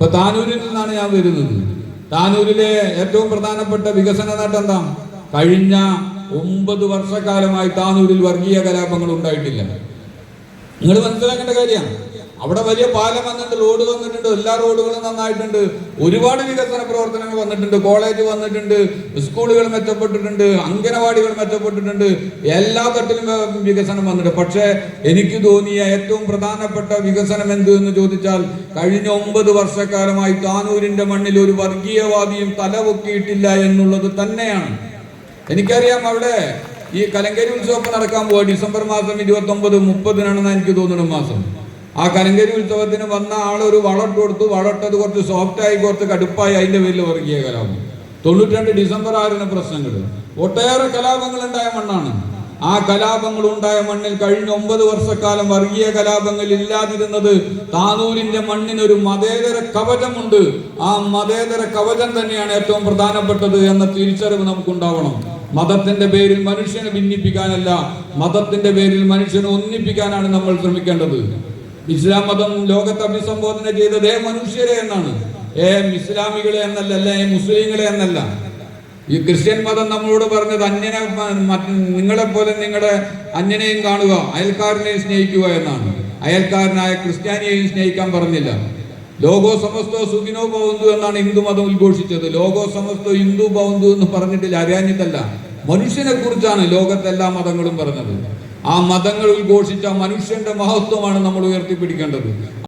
ഇപ്പൊ താനൂരിൽ നിന്നാണ് ഞാൻ വരുന്നത്. താനൂരിലെ ഏറ്റവും പ്രധാനപ്പെട്ട വികസന നേട്ടം എന്താ കഴിഞ്ഞ ഒമ്പത് വർഷക്കാലമായി താനൂരിൽ വർഗീയ കലാപങ്ങൾ ഉണ്ടായിട്ടില്ല. നിങ്ങൾ മനസ്സിലാക്കേണ്ട കാര്യമാണ്. അവിടെ വലിയ പാലം വന്നിട്ടുണ്ട് റോഡ് വന്നിട്ടുണ്ട് എല്ലാ റോഡുകളും നന്നായിട്ടുണ്ട്. ഒരുപാട് വികസന പ്രവർത്തനങ്ങൾ വന്നിട്ടുണ്ട് കോളേജ് വന്നിട്ടുണ്ട് സ്കൂളുകൾ മെച്ചപ്പെട്ടിട്ടുണ്ട് അംഗനവാടികൾ മെച്ചപ്പെട്ടിട്ടുണ്ട് എല്ലാ തട്ടിലും വികസനം വന്നിട്ടുണ്ട്. പക്ഷേ എനിക്ക് തോന്നിയ ഏറ്റവും പ്രധാനപ്പെട്ട വികസനം എന്ത് എന്ന് ചോദിച്ചാൽ കഴിഞ്ഞ ഒമ്പത് വർഷക്കാലമായി താനൂരിന്റെ മണ്ണിൽ ഒരു വർഗീയവാദിയും തലപൊക്കിയിട്ടില്ല എന്നുള്ളത് തന്നെയാണ്. എനിക്കറിയാം അവിടെ ഈ കലങ്കരി ഉത്സവം നടക്കാൻ പോവാ ഡിസംബർ മാസം ഇരുപത്തി ഒമ്പത് മുപ്പതിനാണെന്ന് എനിക്ക് തോന്നുന്നു മാസം. ആ കലങ്കരി ഉത്സവത്തിന് വന്ന ആൾ ഒരു വളട്ട് കൊടുത്തു. വളട്ടത് കുറച്ച് സോഫ്റ്റ് ആയി കുറച്ച് കടുപ്പായി അതിന്റെ പേരിൽ വർഗീയ കലാപം. തൊണ്ണൂറ്റിരണ്ട് ഡിസംബർ ആറിന് പ്രശ്നങ്ങൾ. ഒട്ടേറെ കലാപങ്ങൾ ഉണ്ടായ മണ്ണാണ്. ആ കലാപങ്ങൾ ഉണ്ടായ മണ്ണിൽ കഴിഞ്ഞ ഒമ്പത് വർഷക്കാലം വർഗീയ കലാപങ്ങൾ ഇല്ലാതിരുന്നത് താനൂരിന്റെ മണ്ണിനൊരു മതേതര കവചമുണ്ട്. ആ മതേതര കവചം തന്നെയാണ് ഏറ്റവും പ്രധാനപ്പെട്ടത് എന്ന തിരിച്ചറിവ് നമുക്കുണ്ടാവണം. മതത്തിന്റെ പേരിൽ മനുഷ്യനെ ഭിന്നിപ്പിക്കാനല്ല മതത്തിന്റെ പേരിൽ മനുഷ്യനെ ഒന്നിപ്പിക്കാനാണ് നമ്മൾ ശ്രമിക്കേണ്ടത്. ഇസ്ലാം മതം ലോകത്തെ അഭിസംബോധന ചെയ്തത് ഏ മനുഷ്യരെ എന്നാണ്. ഏ ഇസ്ലാമികളെ എന്നല്ല ഏ മുസ്ലിങ്ങളെ എന്നല്ല. ഈ ക്രിസ്ത്യൻ മതം നമ്മളോട് പറഞ്ഞത് അന്യനെ നിങ്ങളെ പോലെ നിങ്ങളുടെ അന്യനെയും കാണുക അയൽക്കാരനെയും സ്നേഹിക്കുക എന്നാണ്. അയൽക്കാരനായ ക്രിസ്ത്യാനിയെയും സ്നേഹിക്കാൻ പറഞ്ഞില്ല. ലോകോ സമസ്തോ സുഖിനോ ഭവന്തു എന്നാണ് ഹിന്ദു മതം ഉദ്ഘോഷിച്ചത്. ലോകോ സമസ്തോ ഹിന്ദു ഭവന്തു എന്ന് പറഞ്ഞിട്ടില്ല അറിയാഞ്ഞിട്ടല്ല. മനുഷ്യനെ കുറിച്ചാണ് ലോകത്തെല്ലാ മതങ്ങളും പറഞ്ഞത്. ആ മതങ്ങൾ ഉദ്ഘോഷിച്ച മനുഷ്യന്റെ മഹത്വമാണ് നമ്മൾ ഉയർത്തിപ്പിടിക്കേണ്ടത്.